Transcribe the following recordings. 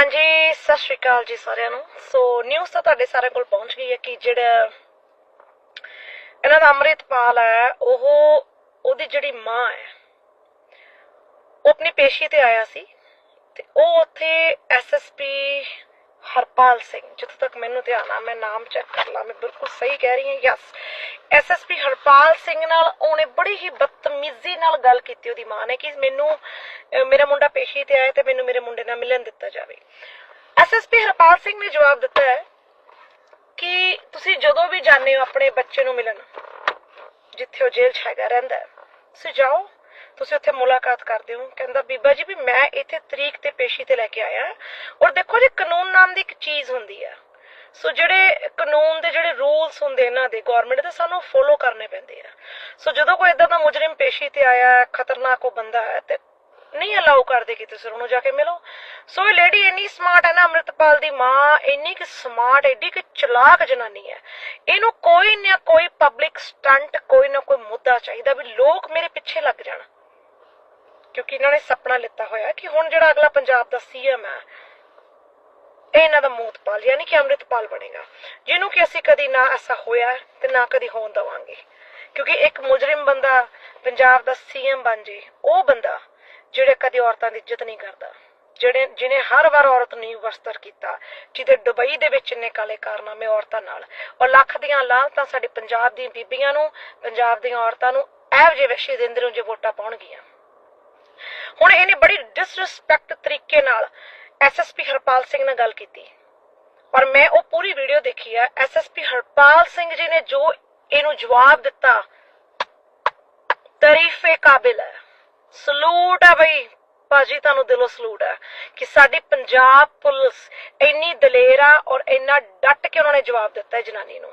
ਹਾਂਜੀ, ਸਤਿ ਸ਼੍ਰੀ ਅਕਾਲ ਜੀ ਸਾਰਿਆਂ ਨੂੰ। ਸੋ ਨਿਊਜ਼ ਤਾਂ ਤੁਹਾਡੇ ਸਾਰਿਆਂ ਕੋਲ ਪਹੁੰਚ ਗਈ ਹੈ ਕਿ ਜਿਹੜਾ ਇਹਨਾਂ ਦਾ ਅੰਮ੍ਰਿਤਪਾਲ ਹੈ, ਉਹ ਉਹਦੀ ਜਿਹੜੀ ਮਾਂ ਹੈ, ਉਹ ਆਪਣੀ ਪੇਸ਼ੀ ਤੇ ਆਇਆ ਸੀ ਤੇ ਉਹ ਉੱਥੇ ਐਸਐਸਪੀ ਹਰਪਾਲ ਸਿੰਘ, ਜਿੱਥੇ ਤੱਕ ਮੈਨੂੰ ਧਿਆਨ ਆ, ਮੈਂ ਨਾਮ ਚੈੱਕ ਕਰ ਲਾਂ, ਮੈਂ ਬਿਲਕੁਲ ਸਹੀ ਕਹਿ ਰਹੀ ਹਾਂ ਯਸ ਐਸਐਸਪੀ ਹਰਪਾਲ ਸਿੰਘ ਨਾਲ ਉਹਨੇ ਬੜੀ ਹੀ ਬਦਤਮੀਜ਼ੀ ਨਾਲ ਗੱਲ ਕੀਤੀ। ਉਹਦੀ ਮਾਂ ਨੇ ਕਿ ਮੈਨੂੰ ਮੇਰਾ ਮੁੰਡਾ ਪੇਸ਼ੀ ਤੇ ਆਇਆ ਤੇ ਮੈਨੂੰ ਮੇਰੇ ਮੁੰਡੇ ਨਾਲ ਮਿਲਣ ਦਿੱਤਾ ਜਾਵੇ। ਐਸਐਸਪੀ ਹਰਪਾਲ ਸਿੰਘ ਨੇ ਜਵਾਬ ਦਿੱਤਾ ਹੈ ਕਿ ਤੁਸੀਂ ਜਦੋਂ ਵੀ ਜਾਂਦੇ ਹੋ ਆਪਣੇ ਬੱਚੇ ਨੂੰ ਮਿਲਣ, ਜਿੱਥੇ ਉਹ ਜੇਲ੍ਹ 'ਚ ਹੈਗਾ, ਰਹਿੰਦਾ ਤੁਸੀਂ ਜਾਓ, ਤੁਸੀਂ ਉੱਥੇ ਮੁਲਾਕਾਤ ਕਰਦੇ ਹੋ। ਕਹਿੰਦਾ, ਬੀਬਾ ਜੀ ਵੀ ਮੈਂ ਇੱਥੇ ਤਰੀਕ ਤੇ ਪੇਸ਼ੀ ਤੇ ਲੈ ਕੇ ਆਇਆ। ਹਾਂ। ਔਰ ਦੇਖੋ ਜੀ, ਕਾਨੂੰਨ ਨਾਮ ਦੀ ਇੱਕ ਚੀਜ਼ ਹੁੰਦੀ ਹੈ। ਸੋ ਜਿਹੜੇ ਕਾਨੂੰਨ ਦੇ ਜਿਹੜੇ ਰੂਲਸ ਹੁੰਦੇ ਇਹਨਾਂ ਦੇ ਗਵਰਨਮੈਂਟ ਦੇ ਸਾਨੂੰ ਫੋਲੋ ਕਰਨੇ ਪੈਂਦੇ ਆ। ਸੋ ਜਦੋਂ ਕੋਈ ਇਦਾਂ ਦਾ ਮੁਜਰਮ ਪੇਸ਼ੀ ਤੇ ਆਇਆ ਹੈ, ਖਤਰਨਾਕ ਉਹ ਬੰਦਾ ਹੈ ਤੇ ਨਹੀਂ ਅਲਾਉ ਕਰਦੇ ਕਿ ਤੁਸੀਂ ਉਹਨੂੰ ਜਾ ਕੇ ਮਿਲੋ। ਸੋ ਇਹ ਲੇਡੀ ਇੰਨੀ ਸਮਾਰਟ ਹੈ ਨਾ ਅੰਮ੍ਰਿਤਪਾਲ ਦੀ ਮਾਂ ਇੰਨੀ ਕਿ ਸਮਾਰਟ ਐਡੀ ਕਿ ਚਲਾਕ ਜਨਾਨੀ ਹੈ। ਇਹਨੂੰ ਕੋਈ ਨਾ ਕੋਈ ਪਬਲਿਕ ਸਟੰਟ ਕੋਈ ਨਾ ਕੋਈ ਮੁੱਦਾ ਚਾਹੀਦਾ ਵੀ ਲੋਕ ਮੇਰੇ ਪਿੱਛੇ ਲੱਗ ਜਾਣ। ਕਿਉਂਕਿ ਇਹਨਾਂ ਨੇ ਸੁਪਨਾ ਲਿੱਤਾ ਹੋਇਆ ਕਿ ਹੁਣ ਜਿਹੜਾ ਅਗਲਾ ਪੰਜਾਬ ਦਾ ਸੀਐਮ ਹੈ ਇਹ ਇਹਨਾਂ ਦਾ ਮੂਤਪਾਲ, ਯਾਨੀ ਕਿ ਅੰਮ੍ਰਿਤਪਾਲ ਬਣੇਗਾ, ਜਿਹਨੂੰ ਕਿ ਅਸੀਂ ਕਦੀ ਨਾ ਐਸਾ ਹੋਇਆ ਤੇ ਨਾ ਕਦੀ ਹੋਣ ਦਵਾਂਗੇ। ਕਿਉਂਕਿ ਇੱਕ ਮੁਜਰਮ ਬੰਦਾ ਪੰਜਾਬ ਦਾ ਸੀਐਮ ਬਣ ਜੇ, ਉਹ ਬੰਦਾ ਜਿਹੜੇ ਕਦੇ ਔਰਤਾਂ ਦੀ ਇੱਜ਼ਤ ਨਹੀਂ ਕਰਦਾ, ਜਿਹੜੇ ਜਿਨੇ ਹਰ ਵਾਰ ਔਰਤ ਨੂੰ ਵਸਤਰ ਕੀਤਾ, ਜਿਹਦੇ ਦੁਬਈ ਦੇ ਵਿੱਚ ਇੰਨੇ ਕਾਲੇ ਕਾਰਨਾਮੇ ਔਰਤਾਂ ਨਾਲ, ਔਰ ਲੱਖ ਦੀਆਂ ਲਾਹਤਾਂ ਸਾਡੇ ਪੰਜਾਬ ਦੀਆਂ ਬੀਬੀਆਂ ਨੂੰ, ਪੰਜਾਬ ਦੀਆਂ ਔਰਤਾਂ ਨੂੰ, ਇਹੋ ਜਿਹੇ ਵਿਸ਼ੇ ਦੇ ਅੰਦਰੋਂ ਜੇ ਵੋਟਾਂ ਪਾਉਣਗੀਆਂ। ਹੁਣ ਇਹਨੇ ਬੜੀ ਡਿਸਰਿਸਪੈਕਟ ਤਰੀਕੇ ਨਾਲ ਐਸਐਸਪੀ ਹਰਪਾਲ ਸਿੰਘ ਨਾਲ ਗੱਲ ਕੀਤੀ। ਔਰ ਮੈਂ ਉਹ ਪੂਰੀ ਵੀਡੀਓ ਦੇਖੀ ਆ। ਐਸਐਸਪੀ ਹਰਪਾਲ ਸਿੰਘ ਜੀ ਨੇ ਜੋ ਇਹਨੂੰ ਜਵਾਬ ਦਿੱਤਾ, ਤਾਰੀਫੇ ਕਾਬਿਲ ਹੈ। ਸਲੂਟ ਹੈ ਬਈ। ਭਾਜੀ, ਤੁਹਾਨੂੰ ਦਿਲੋਂ ਸਲੂਟ ਹੈ ਕਿ ਸਾਡੀ ਪੰਜਾਬ ਪੁਲਿਸ ਇੰਨੀ ਦਲੇਰਾ ਔਰ ਇੰਨਾ ਡਟ ਕੇ ਉਹਨਾਂ ਨੇ ਜਵਾਬ ਦਿੱਤਾ ਜਨਾਨੀ ਨੂੰ।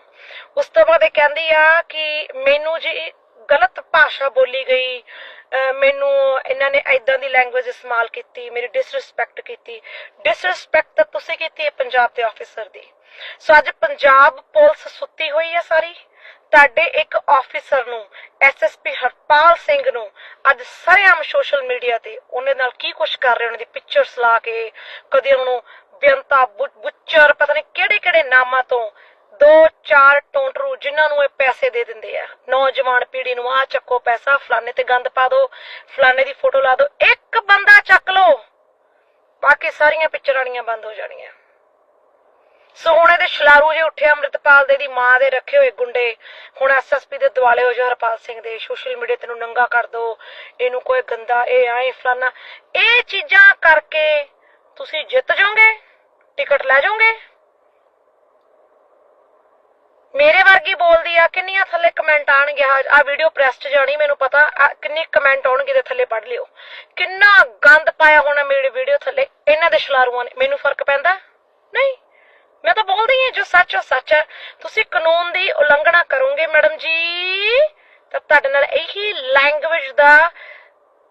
ਉਸ ਤੋਂ ਬਾਅਦ ਇਹ ਕਹਿੰਦੀ ਆ ਕਿ ਮੈਨੂੰ ਜੀ ਗਲਤ ਭਾਸ਼ਾ ਬੋਲੀ ਗਈ ਮੈਨੂੰ ਇਹਨਾਂ ਨੇ ਐਦਾਂ ਦੀ ਲੈਂਗੁਏਜ ਇਸਤੇਮਾਲ ਕੀਤੀ, ਮੇਰੀ ਡਿਸਰਿਸਪੈਕਟ ਕੀਤੀ। ਡਿਸਰਿਸਪੈਕਟ ਤਾਂ ਤੁਸੀਂ ਕੀਤੀ ਹੈ ਪੰਜਾਬ ਦੇ ਆਫੀਸਰ ਦੀ। ਸੋ ਅੱਜ ਪੰਜਾਬ ਪੁਲਿਸ ਸੁੱਤੀ ਹੋਈ ਹੈ ਸਾਰੀ। ਤੁਹਾਡੇ ਇੱਕ ਆਫੀਸਰ ਨੂੰ ਐਸਐਸਪੀ ਹਰਪਾਲ ਸਿੰਘ ਨੂੰ ਅੱਜ ਸਰੇਆਮ ਸੋਸ਼ਲ ਮੀਡੀਆ ਤੇ ਉਹਨੇ ਨਾਲ ਕੀ ਕੁਝ ਕਰ ਰਹੇ ਉਹਨਾਂ ਦੀ ਪਿਕਚਰਸ ਲਾ ਕੇ, ਕਦੇ ਉਹਨੂੰ ਬੇਅੰਤਾ ਬੁੱਚਰ, ਪਤਾ ਨਹੀਂ ਕਿਹੜੇ ਕਿਹੜੇ ਨਾਮਾਂ ਤੋਂ ਦੋ ਚਾਰ ਟੋਂਟਰੂ ਜਿਨ੍ਹਾਂ ਨੂੰ ਇਹ ਪੈਸੇ ਦੇ ਦਿੰਦੇ ਆ। ਨੌਜਵਾਨ ਪੀੜ੍ਹੀ ਨੂੰ ਆ ਚੱਕੋ ਪੈਸਾ, ਫਲਾਣੇ ਤੇ ਗੰਦ ਪਾ ਦਿਓ ਫਲਾਣੇ ਦੀ ਫੋਟੋ ਲਾ ਦਿਓ ਇੱਕ ਬੰਦਾ ਚੱਕ ਲਓ। ਬਾਕੀ ਸਾਰੀਆਂ ਪਿਕਚਰਾਣੀਆਂ ਬੰਦ ਹੋ ਜਾਣੀਆਂ। ਸੋ ਹੁਣ ਇਹਦੇ ਛਲਾਰੂ ਜੇ ਉੱਠੇ ਅੰਮ੍ਰਿਤਪਾਲ ਦੇ ਦੀ ਮਾਂ ਦੇ ਰੱਖੇ ਹੋਏ ਗੁੰਡੇ। ਹੁਣ ਐਸਐਸਪੀ ਦੇ ਦਿਵਾਲੇ ਹੋ ਜਾ, ਹਰਪਾਲ ਸਿੰਘ ਦੇ। ਸੋਸ਼ਲ ਮੀਡੀਆ ਤੇ ਨੂੰ ਨੰਗਾ ਕਰ ਦੋ। ਇਹਨੂੰ ਕੋਈ ਗੰਦਾ, ਇਹ ਆਏ ਫਲਾਨਾ ਇਹ ਚੀਜ਼ਾਂ ਕਰਕੇ ਤੁਸੀਂ ਜਿੱਤ ਜਾਓਗੇ, ਟਿਕਟ ਲੈ ਜਾਓਗੇ। ਮੇਰੇ ਵਰਗੀ ਬੋਲਦੀ ਆ, ਕਿੰਨੀਆਂ ਥੱਲੇ ਕਮੈਂਟ ਆਣਗੇ ਆ ਵੀਡੀਓ ਪ੍ਰੈਸ ਚ ਜਾਣੀ, ਮੈਨੂੰ ਪਤਾ ਕਿੰਨੇ ਕਮੈਂਟ ਆਉਣਗੇ ਤੇ ਥੱਲੇ ਪੜ ਲਿਓ। ਕਿੰਨਾ ਗੰਦ ਪਾਇਆ ਹੋਣਾ ਮੇਰੀ ਵੀਡੀਓ ਥੱਲੇ, ਇਹਨਾਂ ਦੇ ਛਲਾਰੂਆਂ ਨੇ। ਮੈਨੂੰ ਫ਼ਰਕ ਪੈਂਦਾ? ਨਹੀਂ। ਮੈਂ ਤਾਂ ਬੋਲਦੀ ਹਾਂ ਜੋ ਸੱਚ ਹੈ ਸੱਚ ਹੈ ਤੁਸੀਂ ਕਾਨੂੰਨ ਦੀ ਉਲੰਘਣਾ ਕਰੋਗੇ, ਮੈਡਮ ਜੀ, ਤਾਂ ਤੁਹਾਡੇ ਨਾਲ ਇਹੀ ਲੈਂਗੁਏਜ ਦਾ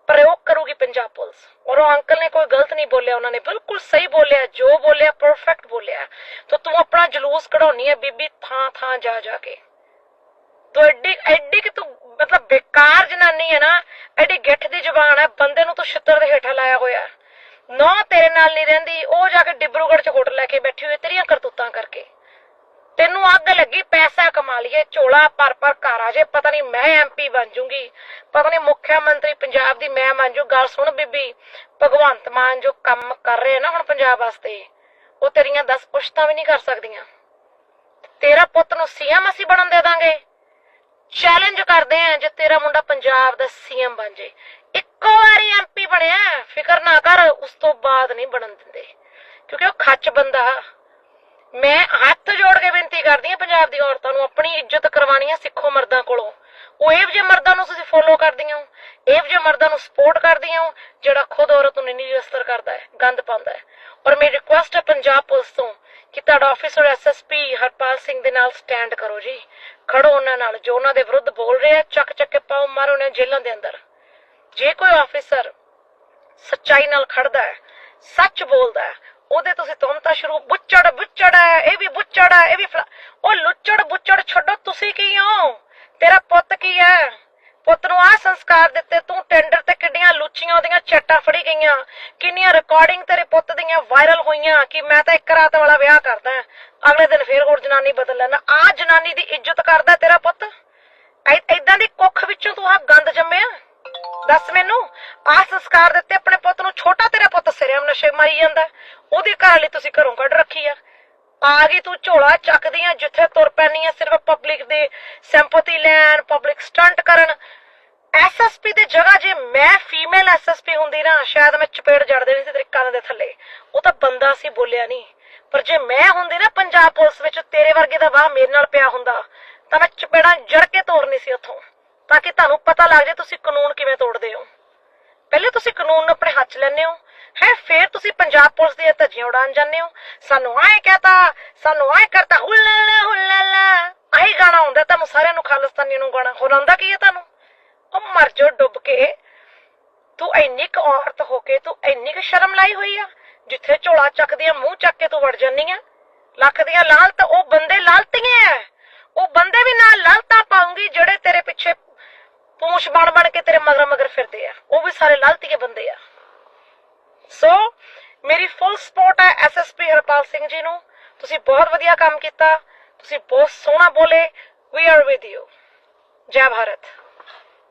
ਪ੍ਰਯੋਗ ਕਰੂਗੀ ਪੰਜਾਬ ਪੁਲਿਸ। ਔਰ ਉਹ ਅੰਕਲ ਨੇ ਕੋਈ ਗਲਤ ਨਹੀਂ ਬੋਲਿਆ, ਉਹਨਾਂ ਨੇ ਬਿਲਕੁਲ ਸਹੀ ਬੋਲਿਆ, ਜੋ ਬੋਲਿਆ ਪਰਫੈਕਟ ਬੋਲਿਆ। ਤਾਂ ਤੂੰ ਆਪਣਾ ਜਲੂਸ ਕਢਾਉਣੀ ਹੈ ਬੀਬੀ, ਥਾਂ ਥਾਂ ਜਾ ਜਾ ਕੇ। ਤੂੰ ਐਡੀ ਐਡੀ ਕਿ ਤੂੰ ਮਤਲਬ ਬੇਕਾਰ ਜਨਾਨੀ ਹੈ ਨਾ, ਐਡੀ ਗਿੱਠ ਦੀ ਜ਼ੁਬਾਨ ਹੈ ਬੰਦੇ ਨੂੰ ਤੂੰ ਛਿੱਤਰ ਦੇ ਹੇਠਾਂ ਲਾਇਆ ਹੋਇਆ। ਨੌ ਤੇਰੇ ਨਾਲ ਨਹੀਂ ਰਹਿੰਦੀ, ਉਹ ਜਾ ਕੇ ਡਿਬਰੂਗੜ੍ਹ ਚ ਹੋਟਲ ਲੈ ਕੇ ਬੈਠੀ ਹੋਈ ਤੇਰੀਆਂ ਕਰਤੂਤਾਂ ਕਰਕੇ ਤੈਨੂੰ ਅੱਗ ਲੱਗੀ ਪੈਸਾ ਕਮਾ ਲਈਏ, ਝੋਲਾ ਪਰ ਪਰ ਘਰ ਜੇ, ਪਤਾ ਨਹੀਂ ਮੈਂ ਐਮਪੀ ਬਣ ਜੂੰਗੀ। ਪਤਾ ਨਹੀਂ ਮੁੱਖ ਮੰਤਰੀ ਪੰਜਾਬ ਦੀ ਮੈਂ ਬਣ ਜੂ, ਗੱਲ ਸੁਣ ਬੀਬੀ, ਭਗਵੰਤ ਮਾਨ ਜੋ ਕੰਮ ਕਰ ਰਹੇ ਨਾ ਹੁਣ ਪੰਜਾਬ ਵਾਸਤੇ, ਉਹ ਤੇਰੀਆਂ 10 ਪੁਸ਼ਤਾਂ ਵੀ ਨਹੀਂ ਕਰ ਸਕਦੀਆਂ। ਤੇਰਾ ਪੁੱਤ ਨੂੰ ਸੀਐਮ ਅਸੀਂ ਬਣਨ ਦੇ ਦਾਂਗੇ। ਚੈਲੰਜ ਕਰਦੇ ਆ ਜੇ ਤੇਰਾ ਮੁੰਡਾ ਪੰਜਾਬ ਦਾ ਸੀਐਮ ਬਣ ਜੇ। ਇੱਕੋ ਵਾਰੀ ਐਮਪੀ ਬਣਿਆ, ਫਿਕਰ ਨਾ ਕਰ, ਉਸ ਤੋਂ ਬਾਅਦ ਨਹੀਂ ਬਣਨ ਦਿੰਦੇ। ਕਿਉਂਕਿ ਉਹ ਖੱਚ ਬੰਦਾ। ਮੈਂ ਹੱਥ ਜੋੜ ਕੇ ਬੇਨਤੀ ਕਰਦੀ ਹਾਂ ਪੰਜਾਬ ਦੀ ਔਰਤਾਂ ਨੂੰ ਆਪਣੀ ਇੱਜ਼ਤ ਕਰਵਾਉਣੀ ਹੈ ਸਿੱਖੋ ਮਰਦਾਂ ਕੋਲੋਂ। ਉਹ ਇਹੋ ਜਿਹੇ ਮਰਦਾਂ ਨੂੰ ਤੁਸੀਂ ਫੋਲੋ ਕਰਦੀਆਂ ਹੋ, ਇਹੋ ਜਿਹੇ ਮਰਦਾਂ ਨੂੰ ਸਪੋਰਟ ਕਰਦੀਆਂ ਹੋ, ਜਿਹੜਾ ਖੁਦ ਔਰਤ ਨੂੰ ਨਹੀਂ ਅਸਰ ਕਰਦਾ ਹੈ, ਗੰਦ ਪਾਉਂਦਾ ਹੈ। ਔਰ ਮੇਰੀ ਰਿਕੁਐਸਟ ਹੈ ਪੰਜਾਬ ਪੁਲਿਸ ਤੋਂ ਕਿ ਤੁਹਾਡਾ ਆਫੀਸਰ ਐਸਐਸਪੀ ਹਰਪਾਲ ਸਿੰਘ ਦੇ ਨਾਲ ਸਟੈਂਡ ਕਰੋ ਜੀ। ਖੜੋ ਉਹਨਾਂ ਨਾਲ, ਜੋ ਉਹਨਾਂ ਦੇ ਵਿਰੁੱਧ ਬੋਲ ਰਹੇ ਆ ਚੱਕ ਚੱਕ ਕੇ ਪਾਓ, ਮਾਰੋ ਉਹਨਾਂ ਜੇਲ੍ਹਾਂ ਦੇ ਅੰਦਰ। ਜੇ ਕੋਈ ਆਫੀਸਰ ਸੱਚਾਈ ਨਾਲ ਖੜਦਾ ਹੈ, ਸੱਚ ਬੋਲਦਾ ਹੈ ਉਹਦੇ ਤੁਸੀਂ ਤੁਮਤਾ ਸ਼ੁਰੂ, ਬੁੱਚੜ ਬੁੱਚੜ ਹੈ, ਇਹ ਵੀ ਬੁੱਚੜ ਹੈ, ਇਹ ਵੀ ਉਹ ਲੁੱਚੜ, ਬੁੱਚੜ ਛੱਡੋ, ਤੁਸੀਂ ਕੀ ਹੋ? ਤੇਰਾ ਪੁੱਤ ਕੀ ਹੈ? ਪੁੱਤ ਨੂੰ ਆਹ ਸੰਸਕਾਰ ਦਿੱਤੇ, ਤੂੰ ਟੈਂਡਰ ਤੇ ਕਿੰਨੀਆਂ ਲੁੱਚੀਆਂ ਉਹਦੀਆਂ ਚੱਟਾਂ ਫੜੀ ਗਈਆਂ, ਕਿੰਨੀਆਂ ਰਿਕਾਰਡਿੰਗ ਤੇਰੇ ਪੁੱਤ ਦੀਆਂ ਵਾਇਰਲ ਹੋਈਆਂ, ਕਿ ਮੈਂ ਤਾਂ ਇੱਕ ਰਾਤ ਵਾਲਾ ਵਿਆਹ ਕਰਦਾ ਅਗਲੇ ਦਿਨ ਫੇਰ ਹੋਰ ਜਨਾਨੀ ਬਦਲ ਲੈਣਾ ਆ ਜਨਾਨੀ ਦੀ ਇੱਜ਼ਤ ਕਰਦਾ ਤੇਰਾ ਪੁੱਤ? ਐਦਾਂ ਦੀ ਕੁੱਖ ਵਿੱਚੋਂ ਤੂੰ ਆ ਗੰਦ ਜੰਮਿਆ? ਦੱਸ ਮੈਨੂੰ, ਆਹ ਸੰਸਕਾਰ ਦਿੱਤੇ ਆਪਣੇ ਪੁੱਤ ਨੂੰ, ਛੋਟਾ ਤੇਰਾ ਪੁੱਤ ਸਿਰਿਆਮ ਨਸ਼ੇ ਮਾਰੀ ਜਾਂਦਾ। ਉਹਦੇ ਘਰ ਲਈ ਤੁਸੀਂ ਘਰੋਂ ਕੱਢ ਰੱਖੀ ਆ। ਆ ਗਈ ਤੂੰ ਝੋਲਾ ਚੱਕਦੀਆਂ ਜਿੱਥੇ ਤੁਰ ਪੈਣੀ ਆ, ਸਿਰਫ ਪਬਲਿਕ ਦੇ ਸਿੰਪਥੀ ਲੈਣ ਪਬਲਿਕ ਸਟੰਟ ਕਰਨ। ਐਸਐਸਪੀ ਦੀ ਜਗ੍ਹਾ ਜੇ ਮੈਂ ਫੀਮੇਲ ਐਸਐਸਪੀ ਹੁੰਦੀ ਨਾ, ਸ਼ਾਇਦ ਮੈਂ ਚਪੇੜ ਜੜ ਦੇਣੀ ਸੀ ਤੇਰੇ ਕੰਨ ਦੇ ਥੱਲੇ। ਉਹ ਤਾਂ ਬੰਦਾ ਸੀ, ਬੋਲਿਆ ਨਹੀਂ। ਪਰ ਜੇ ਮੈਂ ਹੁੰਦੀ ਨਾ ਪੰਜਾਬ ਪੁਲਿਸ ਵਿੱਚ, ਤੇਰੇ ਵਰਗੇ ਦਾ ਵਾਹ ਮੇਰੇ ਨਾਲ ਪਿਆ ਹੁੰਦਾ, ਤਾਂ ਮੈਂ ਚਪੇੜਾਂ ਜੜ ਕੇ ਤੋੜਨੀ ਸੀ ਉੱਥੋਂ। ਤਾਂ ਕਿ ਤੁਹਾਨੂੰ ਪਤਾ ਲੱਗ ਜਾਏ ਤੁਸੀਂ ਕਾਨੂੰਨ ਕਿਵੇਂ ਤੋੜਦੇ ਹੋ। ਪਹਿਲੇ ਤੁਸੀਂ ਕਾਨੂੰਨ ਨੂੰ ਆਪਣੇ ਹੱਥ 'ਚ ਲੈਂਦੇ ਹੋ। ਹੈ, ਫਿਰ ਤੁਸੀਂ ਪੰਜਾਬ ਪੁਲਿਸ ਦੀਆਂ ਧੱਜੀਆਂ ਉਡਾਣ ਜਾਂਦੇ ਹੋ। ਸਾਨੂੰ ਆਏ ਕਹਤਾ ਸਾਨੂੰ ਆਏ ਕਰਤਾ ਹੁੱਲਾ ਹੁੱਲਾ ਆਹੀ ਗਾਣਾ ਹੁੰਦਾ ਤੁਹਾਨੂੰ ਸਾਰਿਆਂ ਨੂੰ ਖਾਲਿਸਤਾਨੀ ਨੂੰ ਗਾਣਾ। ਹੋਰ ਆਉਂਦਾ ਕੀ ਹੈ ਤੁਹਾਨੂੰ? ਉਹ ਮਰ ਜਾਓ ਡੁੱਬ ਕੇ। ਤੂੰ ਇੰਨੀ ਕੁ ਔਰਤ ਹੋ ਕੇ, ਤੂੰ ਇੰਨੀ ਕੁ ਸ਼ਰਮ ਲਾਈ ਹੋਈ ਆ, ਜਿੱਥੇ ਝੋਲਾ ਚੱਕਦੀ ਆ ਮੂੰਹ ਚੱਕ ਕੇ ਤੂੰ ਵੜ ਜਾਂਦੀ ਆ। ਲੱਖ ਦੀਆਂ ਲਾਲਤ, ਉਹ ਬੰਦੇ ਲਾਲਤੀਆਂ ਉਹ ਬੰਦੇ ਵੀ ਨਾਲ ਲਾਲਤਾ ਪਾਉਂਗੀ ਜਿਹੜੇ ਤੇਰੇ ਪਿੱਛੇ ਪੂੰਛ ਬਣ ਬਣ ਕੇ ਤੇਰੇ ਮਗਰ ਮਗਰ ਫਿਰਦੇ ਆ। ਉਹ ਵੀ ਸਾਰੇ ਲਾਲਤੀਏ ਬੰਦੇ ਆ। ਸੋ ਮੇਰੀ ਫੁੱਲ ਸਪੋਰਟ ਹੈ ਐਸਐਸਪੀ ਹਰਪਾਲ ਸਿੰਘ ਜੀ ਨੂੰ। ਤੁਸੀਂ ਬਹੁਤ ਵਧੀਆ ਕੰਮ ਕੀਤਾ। ਤੁਸੀਂ ਬਹੁਤ ਸੋਹਣਾ ਬੋਲੇ। ਵੀ ਆਰ ਵਿਦ ਯੂ ਜੈ ਭਾਰਤ।